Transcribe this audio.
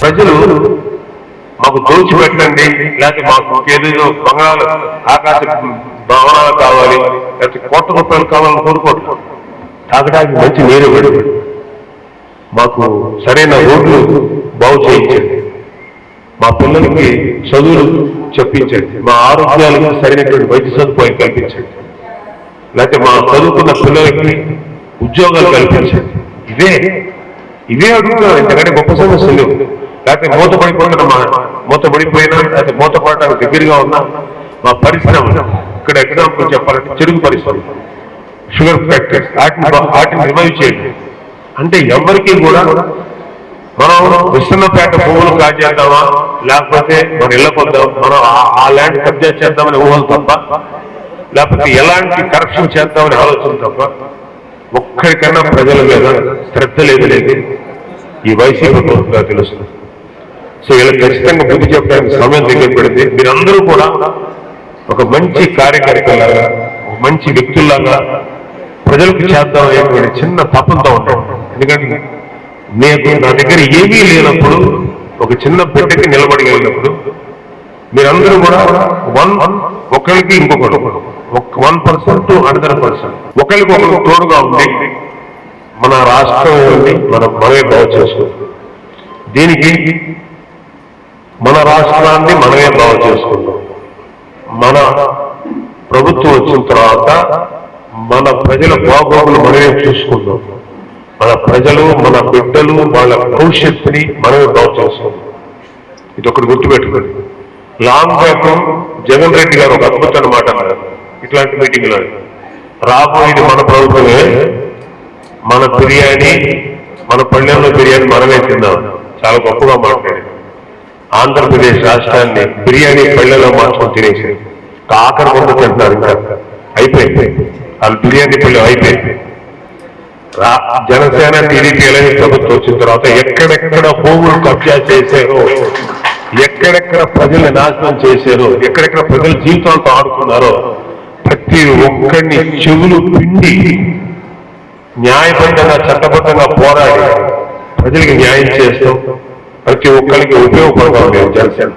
ప్రజలు మాకు దోచి పెట్టండి లేకపోతే మాకు ఏదో బంగాళ ఆకాశ భవనాలు కావాలి లేకపోతే కోట్ల రూపాయలు కావాలని కోరుకోవట్లేదు తాగడానికి మంచి నీరు ఇవ్వండి. మాకు సరైన రోడ్లు బాగు చేయించండి. మా పిల్లలకి చదువులు చెప్పించండి. మా ఆరోగ్యాలకు సరైనటువంటి వైద్య సదుపాయం కల్పించండి. లేకపోతే మా చదువుకున్న పిల్లలకి ఉద్యోగాలు కల్పించండి. ఇవే ఇవే అడుగుతున్నాం ఎందుకంటే గొప్ప సమస్యలు లేకపోతే లేకపోతే పడిపోయిన మా పడిపోయినా లేకపోతే మూతపడటానికి దగ్గరగా ఉన్నా మా పరిశ్రమ ఇక్కడ ఎగ్జాంపుల్ చెప్పాలంటే చెరుకు పరిశ్రమ షుగర్ ఫ్యాక్టరీస్ వాటిని వాటిని రిమైవ్ చేయండి. అంటే ఎవరికి కూడా మనం విశ్వన్నపేట భూములు కాజేద్దామా లేకపోతే మన ఇళ్ళ పొందాం మనం ఆ- ఆ ల్యాండ్ కబ్జా చేద్దామని ఊహలు తప్ప లేకపోతే ఎలాంటి కరప్షన్ చేద్దామని ఆలోచన తప్ప ఒక్కరికన్నా ప్రజల మీద శ్రద్ధ లేదు లేదు ఈ వైసీపీ ప్రభుత్వంగా తెలుస్తుంది. సో ఇలా ఖచ్చితంగా బుద్ధి చెప్పడానికి సమయం దగ్గర పెడితే మీరందరూ కూడా ఒక మంచి కార్యకర్తలాగా ఒక మంచి వ్యక్తుల్లాగా ప్రజలకు చేద్దాం అనేటువంటి చిన్న తపంతో ఉంటాం. ఎందుకంటే నేను నా దగ్గర ఏమీ లేనప్పుడు ఒక చిన్న బిడ్డకి నిలబడగలిగినప్పుడు మీరందరూ కూడా వన్ ఒకరికి ఇంకొకరు one percent to hundred percent ఒకరికి ఒకరు తోడుగా ఉంది మన రాష్ట్రం ఏమిటి మనం మనమే బాగు చేసుకుంటాం. దీనికి మన రాష్ట్రాన్ని మనమే బాగు చేసుకుంటాం. మన ప్రభుత్వం వచ్చిన తర్వాత మన ప్రజల బాగోగులు మనమే చూసుకుందాం మన ప్రజలు మన బిడ్డలు వాళ్ళ భవిష్యత్తుని మనమే బాగు చేసుకుందాం ఇది ఒకటి గుర్తుపెట్టుకోండి. లాంగ్ బ్యాక్ జగన్ రెడ్డి గారు ఒక అద్భుతమైన మాట అన్నారు. ఇట్లాంటి మీటింగ్లో రాబోయేది మన ప్రభుత్వమే మన బిర్యానీ మన పళ్ళెంలో బిర్యానీ మనమే తిందాం. చాలా గొప్పగా మాట్లాడారు. ఆంధ్రప్రదేశ్ రాష్ట్రాన్ని బిర్యానీ పళ్ళలో మార్చుకొని తినేసి ఆఖరి ముందు తింటున్నారు ఇంకా. అయిపోయింది. వాళ్ళు బిర్యానీ పల్లె అయిపోయింది. రా- జనసేన టీడీపీ అనేది ప్రభుత్వం వచ్చిన తర్వాత ఎక్కడెక్కడ భూములు కబ్జా చేశారో ఎక్కడెక్కడ ప్రజల్ని నాశనం చేశారో ఎక్కడెక్కడ ప్రజల జీవితాలతో ఆడుకున్నారో ప్రతి ఒక్కరిని చెవులు పిండి న్యాయబద్ధంగా చట్టబద్ధంగా పోరాడి ప్రజలకు న్యాయం చేస్తూ ప్రతి ఒక్కరికి ఉపయోగపడతాం మేము జనసేన